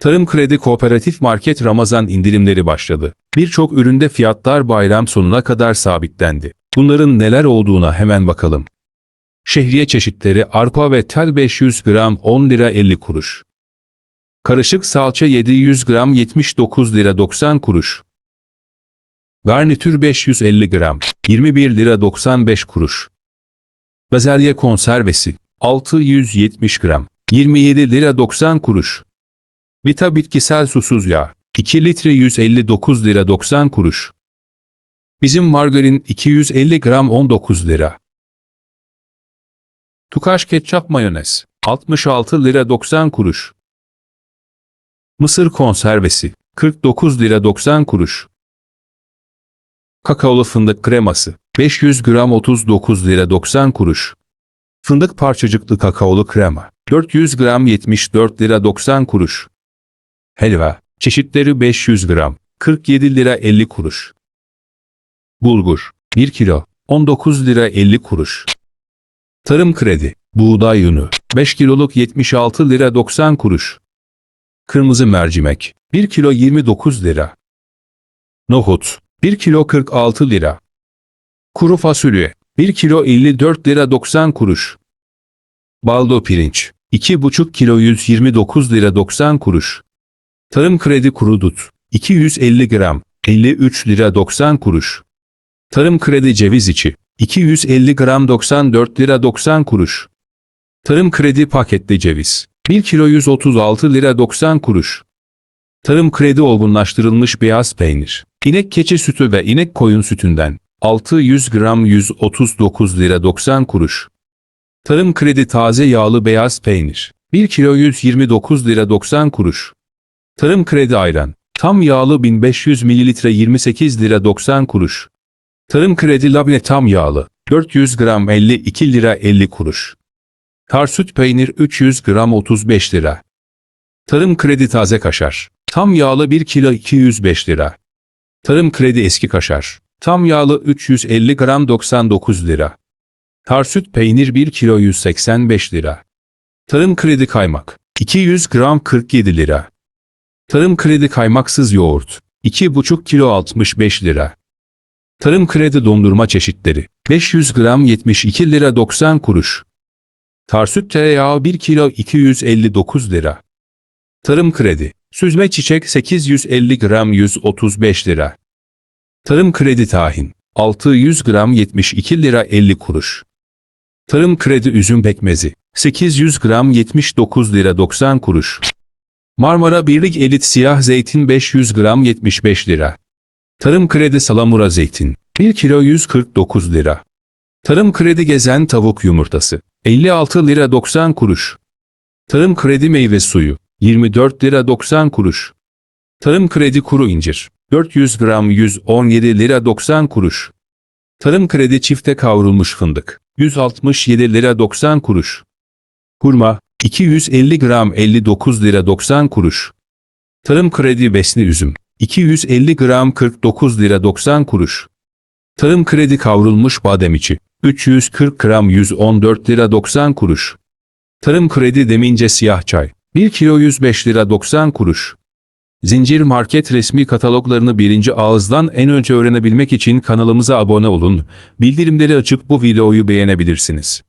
Tarım Kredi Kooperatif Market Ramazan indirimleri başladı. Birçok üründe fiyatlar bayram sonuna kadar sabitlendi. Bunların neler olduğuna hemen bakalım. Şehriye çeşitleri arpa ve tel 500 gram 10 lira 50 kuruş. Karışık salça 700 gram 79 lira 90 kuruş. Garnitür 550 gram 21 lira 95 kuruş. Bezelye konservesi 670 gram 27 lira 90 kuruş. Vita bitkisel susuz yağ 2 litre 159 lira 90 kuruş. Bizim margarin 250 gram 19 lira. Tukaş ketçap mayonez 66 lira 90 kuruş. Mısır konservesi 49 lira 90 kuruş. Kakaolu fındık kreması 500 gram 39 lira 90 kuruş. Fındık parçacıklı kakaolu krema 400 gram 74 lira 90 kuruş. Helva çeşitleri 500 gram 47 lira 50 kuruş. Bulgur 1 kilo 19 lira 50 kuruş. Tarım kredi buğday unu 5 kiloluk 76 lira 90 kuruş. Kırmızı mercimek 1 kilo 29 lira. Nohut 1 kilo 46 lira. Kuru fasulye 1 kilo 54 lira 90 kuruş. Baldo pirinç 2,5 kilo 129 lira 90 kuruş. Tarım kredi kuru dut 250 gram 53 lira 90 kuruş. Tarım kredi ceviz içi 250 gram 94 lira 90 kuruş. Tarım kredi paketli ceviz 1 kilo 136 lira 90 kuruş. Tarım kredi olgunlaştırılmış beyaz peynir. İnek keçi sütü ve inek koyun sütünden 600 gram 139 lira 90 kuruş. Tarım kredi taze yağlı beyaz peynir 1 kilo 129 lira 90 kuruş. Tarım kredi ayran tam yağlı 1500 mililitre 28 lira 90 kuruş. Tarım kredi labne tam yağlı 400 gram 52 lira 50 kuruş. Tarsüt peynir 300 gram 35 lira. Tarım kredi taze kaşar. Tam yağlı 1 kilo 205 lira. Tarım kredi eski kaşar. Tam yağlı 350 gram 99 lira. Tarsüt peynir 1 kilo 185 lira. Tarım kredi kaymak. 200 gram 47 lira. Tarım kredi kaymaksız yoğurt. 2,5 kilo 65 lira. Tarım kredi dondurma çeşitleri. 500 gram 72 lira 90 kuruş. Tarsüt tereyağı 1 kilo 259 lira. Tarım kredi. Süzme çiçek 850 gram 135 lira. Tarım kredi tahin. 600 gram 72 lira 50 kuruş. Tarım kredi üzüm pekmezi. 800 gram 79 lira 90 kuruş. Marmara Birlik Elit Siyah Zeytin 500 gram 75 lira. Tarım kredi salamura zeytin. 1 kilo 149 lira. Tarım kredi gezen tavuk yumurtası. 56 lira 90 kuruş. Tarım kredi meyve suyu. 24 lira 90 kuruş. Tarım kredi kuru incir. 400 gram 117 lira 90 kuruş. Tarım kredi çifte kavrulmuş fındık. 167 lira 90 kuruş. Hurma. 250 gram 59 lira 90 kuruş. Tarım kredi besni üzüm. 250 gram 49 lira 90 kuruş. Tarım kredi kavrulmuş badem içi. 340 gram 114 lira 90 kuruş. Tarım kredi demince siyah çay. 1 kilo 105 lira 90 kuruş. Zincir market resmi kataloglarını birinci ağızdan en önce öğrenebilmek için kanalımıza abone olun, bildirimleri açıp bu videoyu beğenebilirsiniz.